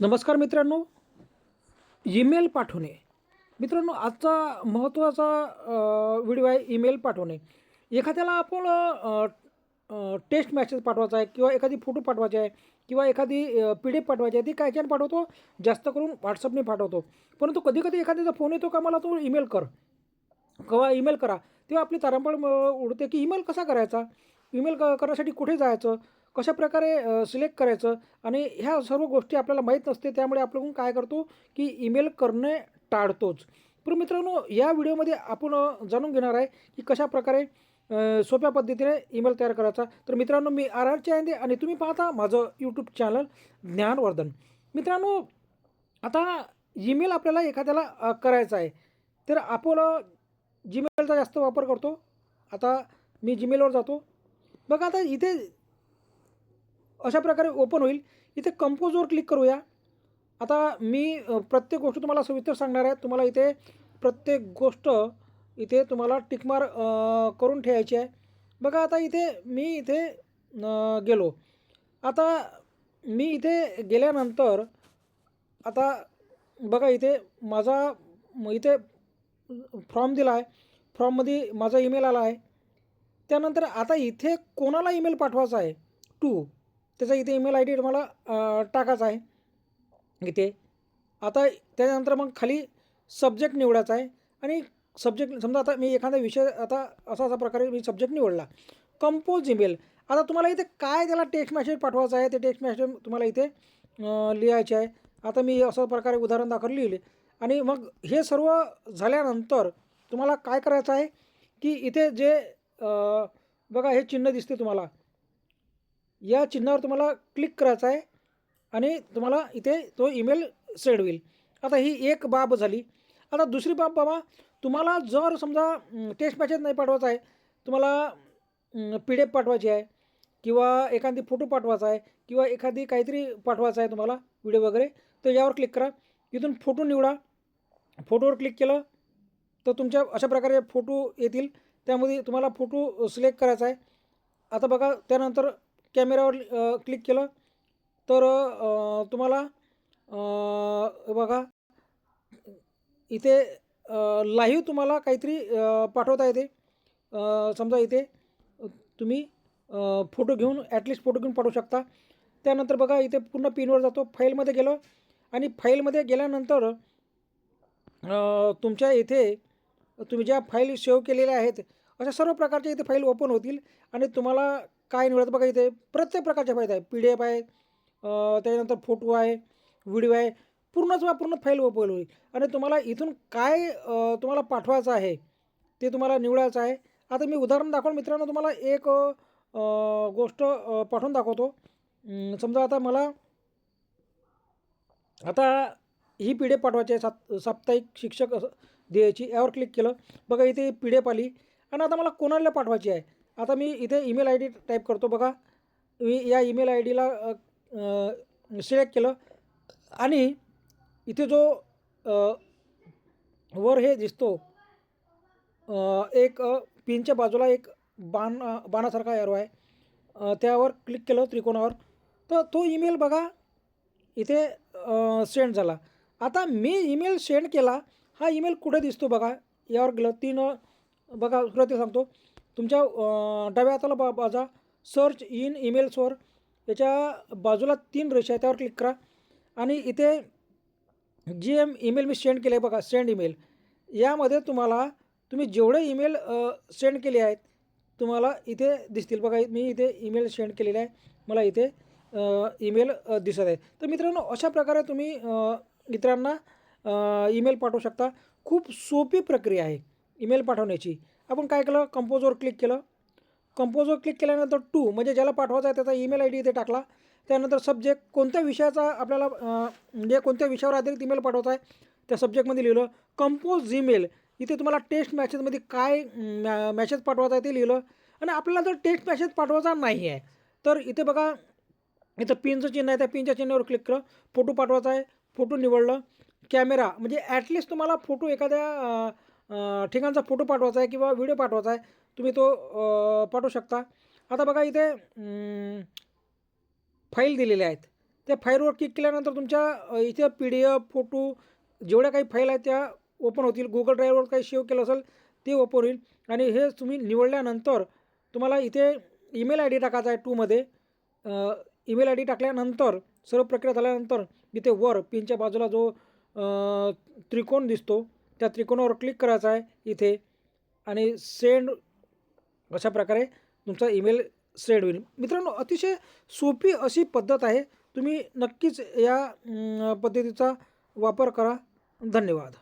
नमस्कार मित्रांनो. ईमेल पाठवणे. मित्रांनो आजचा महत्त्वाचा व्हिडिओ आहे ईमेल पाठवणे. एखाद्याला आपण टेस्ट टेक्स्ट मॅसेज पाठवायचा आहे किंवा एखादी फोटो पाठवायची आहे किंवा एखादी पी डी एफ पाठवायची आहे ती कायच्याने पाठवतो जास्त करून व्हॉट्सअपने पाठवतो. परंतु कधीकधी एखाद्याचा फोन येतो का मला तो ईमेल कर. किंवा ईमेल करा. तेव्हा आपली तारांबळ उडते की ईमेल कसा करायचा? ईमेल क करण्यासाठी कुठे जायचं? कशा प्रकारे सिलेक्ट करायचं? आणि ह्या सर्व गोष्टी आपल्याला माहीत नसते त्यामुळे आपण काय करतो की ईमेल करणे टाळतोच. पण मित्रांनो या व्हिडिओमध्ये आपण जाणून घेणार आहे की कशा प्रकारे सोप्या पद्धतीने ईमेल तयार करायचा. तर मित्रांनो मी आर आर चांदे आणि तुम्ही पाहता माझं यूट्यूब चॅनल ज्ञानवर्धन. मित्रांनो आता ईमेल आपल्याला एखाद्याला करायचा आहे. तर आपण जीमेलचा जास्त वापर करतो. आता मी जीमेलवर जातो. बघा आता इथे अशा प्रकारे ओपन होईल. इथे कंपोजवर क्लिक करूया. आता मी प्रत्येक गोष्ट तुम्हाला सविस्तर सांगणार आहे. तुम्हाला इथे प्रत्येक गोष्ट इथे तुम्हाला टिकमार करून ठेवायची आहे. बघा आता इथे मी इथे गेलो. आता मी इथे गेल्यानंतर आता बघा इथे माझा इथे फॉर्म दिला आहे फॉर्ममध्ये माझा ईमेल आला आहे. त्यानंतर आता इथे कोणाला ईमेल पाठवायचा आहे? टू त्याचा इथे ईमेल आय डी तुम्हाला टाकायचा आहे. इथे. आता त्याच्यानंतर मग खाली सब्जेक्ट निवडायचा आहे. आणि सब्जेक्ट समजा आता मी एखादा विषय आता असा असा प्रकारे मी सब्जेक्ट निवडला. कंपोज ईमेल आता तुम्हाला इथे काय त्याला टेक्स्ट मेसेज पाठवायचं आहे ते टेक्स्ट मेसेज तुम्हाला इथे लिहायचे आहे. आता मी अशा प्रकारे उदाहरण दाखल लिहिले. आणि मग हे सर्व झाल्यानंतर तुम्हाला काय करायचं आहे की इथे जे बघा हे चिन्ह दिसते तुम्हाला. या चिन्हावर तुम्हाला क्लिक करायचं आहे आणि तुम्हाला इथे तो ईमेल सेंड होईल. आता ही एक बाब झाली. आता दुसरी बाब बाबा तुम्हाला जर समजा टेक्स्ट मॅसेज नाही पाठवायचा आहे तुम्हाला पी डी एफ पाठवायची आहे किंवा एखादी फोटो पाठवायचा आहे किंवा एखादी काहीतरी पाठवायचं आहे तुम्हाला व्हिडिओ वगैरे तर यावर क्लिक करा. इथून फोटो निवडा. फोटोवर क्लिक केलं तर तुमच्या अशा प्रकारे फोटो येतील. त्यामध्ये तुम्हाला फोटो सिलेक्ट करायचा आहे. आता बघा त्यानंतर कॅमेरावर क्लिक केलं तर तुम्हाला बघा इथे लाईव्ह तुम्हाला काहीतरी पाठवता येते. समजा इथे तुम्ही फोटो घेऊन ॲटलिस्ट फोटो घेऊन पाठवू शकता. त्यानंतर बघा इथे पूर्ण पिनवर जातो फाईलमध्ये गेलो आणि फाईलमध्ये गेल्यानंतर तुमच्या इथे तुम्ही ज्या फाईल सेव्ह केलेल्या आहेत अशा सर्व प्रकारच्या इथे फाईल ओपन होतील आणि तुम्हाला काय निवडत बघा इथे प्रत्येक प्रकारच्या फाईल आहे पी डी एफ आहे त्याच्यानंतर फोटो आहे व्हिडिओ आहे पूर्णच पूर्ण फाईल ओपन होईल. आणि तुम्हाला इथून काय तुम्हाला पाठवायचं आहे ते तुम्हाला निवडायचं आहे. आता मी उदाहरण दाखवून मित्रांनो तुम्हाला एक गोष्ट पाठवून दाखवतो. समजा आता मला आता ही पी डी एफ पाठवायची आहे साप साप्ताहिक शिक्षक असं द्यायची यावर क्लिक केलं. बघा इथे पी डी एफ आली. आणि आता मला कोणाला पाठवायची आहे? आता मी इथे ईमेल आय डी टाईप करतो बघा. मी या ईमेल आय डीला सिलेक्ट केलं. आणि इथे जो वर हे दिसतो एक पिनच्या बाजूला एक बाण बाणासारखा एरो आहे. त्यावर क्लिक केलं त्रिकोणावर. तर तो ईमेल बघा इथे सेंड झाला. आता मी ईमेल सेंड केला हा ईमेल कुठे दिसतो बघा. यावर गेलं तीन बघा सुरुवाती सांगतो. तुमच्या डाव्या हाताला बा बाजा. सर्च इन ईमेल्सवर याच्या बाजूला तीन रेषा आहे त्यावर क्लिक करा. आणि इथे जी एम ईमेल मी सेंड केले बघा सेंड ईमेल यामध्ये तुम्हाला तुम्ही जेवढे ईमेल सेंड केले आहेत तुम्हाला इथे दिसतील. बघा मी इथे ईमेल सेंड केलेले आहे. मला इथे ईमेल दिसत आहे. तर मित्रांनो अशा प्रकारे तुम्ही मित्रांना इतरांना ईमेल पाठवू शकता. खूप सोपी प्रक्रिया आहे. ईमेल पाठवण्याची. आपण काय केलं? कंपोजवर क्लिक केलं. कंपोजवर क्लिक केल्यानंतर टू म्हणजे ज्याला पाठवायचा आहे त्याचा ईमेल आय डी इथे टाकला. त्यानंतर सब्जेक्ट कोणत्या विषयाचा आपल्याला म्हणजे कोणत्या विषयावर आधारित ईमेल पाठवायचा आहे? त्या सब्जेक्टमध्ये लिहिलं कंपोज ईमेल इथे तुम्हाला टेस्ट मॅसेजमध्ये काय मॅ मॅसेज पाठवायचा आहे ते लिहिलं. आणि आपल्याला जर टेस्ट मॅसेज पाठवायचा नाही आहे तर इथे बघा इथं पिनचं चिन्ह आहे त्या पिनच्या चिन्हावर क्लिक केलं. फोटो पाठवायचा आहे फोटो निवडलं. कॅमेरा म्हणजे ॲटलिस्ट तुम्हाला फोटो एखाद्या ठिकाणचा फोटो पाठवायचा आहे किंवा व्हिडिओ पाठवायचा आहे तुम्ही तो पाठवू शकता. आता बघा इथे फाईल दिलेल्या आहेत. त्या फाईलवर क्लिक केल्यानंतर तुमच्या इथे पी डी एफ फोटो जेवढ्या काही फाईल आहेत त्या ओपन होतील. गुगल ड्राईव्हवर काही सेव्ह केलं असेल ते ओपन होईल. आणि हे तुम्ही निवडल्यानंतर तुम्हाला इथे ईमेल आय डी टाकायचा आहे टूमध्ये ईमेल आय डी टाकल्यानंतर सर्व प्रक्रिया झाल्यानंतर इथे वर पिनच्या बाजूला जो त्रिकोण दिसतो त्या त्रिकोणावर क्लिक करायचा आहे इथे. आणि सेंड अशा प्रकारे तुमचा ईमेल सेंड होईल. मित्रांनो अतिशय सोपी अशी पद्धत आहे. तुम्ही नक्कीच या पद्धतीचा वापर करा. धन्यवाद.